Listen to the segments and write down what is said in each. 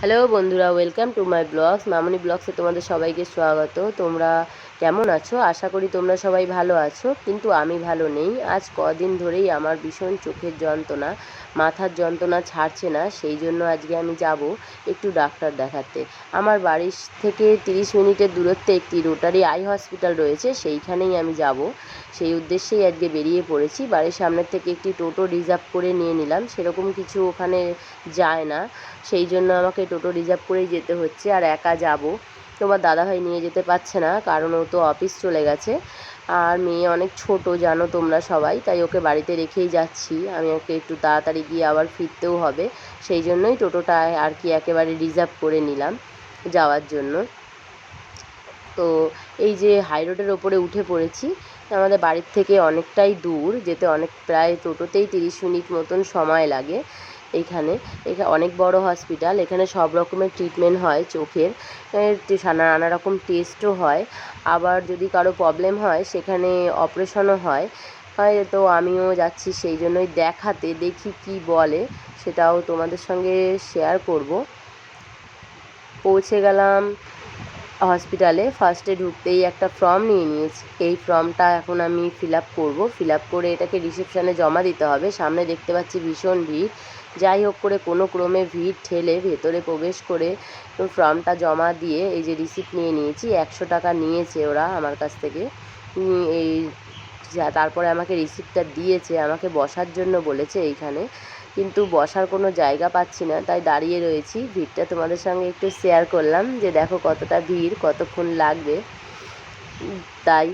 Hello বন্ধুরা welcome to my blogs Mamoni ব্লগসে তোমাদের সবাইকে স্বাগত। তোমরা কেমন আছো? আশা করি তোমরা সবাই ভালো আছো। কিন্তু আমি ভালো নেই। আজ কদিন ধরেই আমার ভীষণ চোখের যন্ত্রণা, মাথার যন্ত্রণা ছাড়ছে না। সেই জন্য আজকে আমি যাব একটু ডাক্তার দেখাতে। আমার বাড়ির থেকে তিরিশ মিনিটের দূরত্বে একটি রোটারি আই হসপিটাল রয়েছে। সেইখানেই আমি যাব। সেই উদ্দেশ্যেই আজকে বেরিয়ে পড়েছি। বাড়ির সামনের থেকে একটি টোটো রিজার্ভ করে নিয়ে নিলাম। সেরকম কিছু ওখানে যায় না। সেই জন্য আমাকে টোটো রিজার্ভ করেই যেতে হচ্ছে। আর একা যাব। তোমার দাদাভাই নিয়ে যেতে পারছে না, কারণ ও তো অফিস চলে গেছে। আর মেয়ে অনেক ছোট, জানো তোমরা সবাই, তাই ওকে বাড়িতে রেখেই যাচ্ছি। আমি ওকে একটু তাড়াতাড়ি গিয়ে আবার ফিরতেও হবে, সেই জন্যই টোটোটা আর কি একেবারে রিজার্ভ করে নিলাম যাওয়ার জন্য। তো এই যে হাই রোডের ওপরে উঠে পড়েছি, আমাদের বাড়ির থেকে অনেকটাই দূর, যেতে অনেক প্রায় টোটোতেই তিরিশ মিনিট মতন সময় লাগে। এইখানে এখানে অনেক বড় হসপিটাল এখানে সব রকমের ট্রিটমেন্ট হয় চোখের। নানা রকম টেস্টও হয়। আবার যদি কারও প্রবলেম হয়, সেখানে অপারেশনও হয়। হয়, তো আমিও যাচ্ছি সেই জন্যই দেখাতে, দেখি কি বলে। সেটাও তোমাদের সঙ্গে শেয়ার করব। পৌঁছে গেলাম। হসপিটালে ফার্স্টে ঢুকতেই একটা ফর্ম নিয়ে নিয়েছি। এই ফর্মটা এখন আমি ফিল আপ করব। ফিল আপ করে এটাকে রিসেপশানে জমা দিতে হবে। সামনে দেখতে পাচ্ছি ভীষণ ভিড়। যাই হোক করে কোনো ক্রমে ভিড় ঠেলে ভেতরে প্রবেশ করে ফর্মটা জমা দিয়ে এই যে রিসিপ্ট নিয়ে নিয়েছি, একশো টাকা নিয়েছে ওরা আমার কাছ থেকে। এই তারপরে আমাকে রিসিপ্টটা দিয়েছে, আমাকে বসার জন্য বলেছে এইখানে। কিন্তু বসার কোনো জায়গা পাচ্ছি না, তাই দাঁড়িয়ে রয়েছি। ভিড়টা তোমাদের সঙ্গে একটু শেয়ার করলাম যে দেখো কতটা ভিড়, কতক্ষণ লাগবে। তাই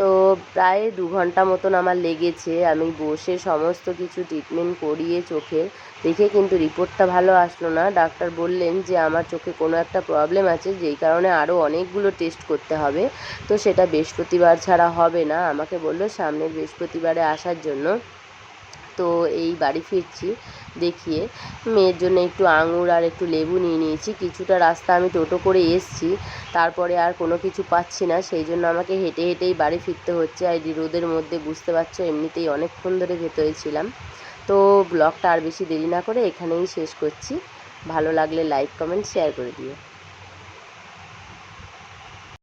তো প্রায় দু ঘণ্টা মতন আমার লেগেছে। আমি বসে সমস্ত কিছু ট্রিটমেন্ট করিয়ে চোখের দেখে কিন্তু রিপোর্টটা ভালো আসলো না। ডাক্তার বললেন যে, আমার চোখে কোনো একটা প্রবলেম আছে, যেই কারণে আরও অনেকগুলো টেস্ট করতে হবে। তো সেটা বৃহস্পতিবার ছাড়া হবে না। আমাকে বলল, সামনের বৃহস্পতিবারে আসার জন্য। তো এই বাড়ি ফিরছি দেখিয়ে। মেয়ের জন্য একটু আঙুর আর একটু লেবু নিয়ে নিয়েছি। কিছুটা রাস্তা আমি টোটো করে এসছি। তারপরে আর কোনো কিছু পাচ্ছি না। সেই জন্য আমাকে হেঁটে হেঁটেই বাড়ি ফিরতে হচ্ছে। আর রোদের মধ্যে বুঝতে পারছ, এমনিতেই অনেকক্ষণ ধরে ভেতরে ছিলাম। তো ব্লগটা আর বেশি দেরি না করে এখানেই শেষ করছি। ভালো লাগলে লাইক কমেন্ট শেয়ার করে দিও।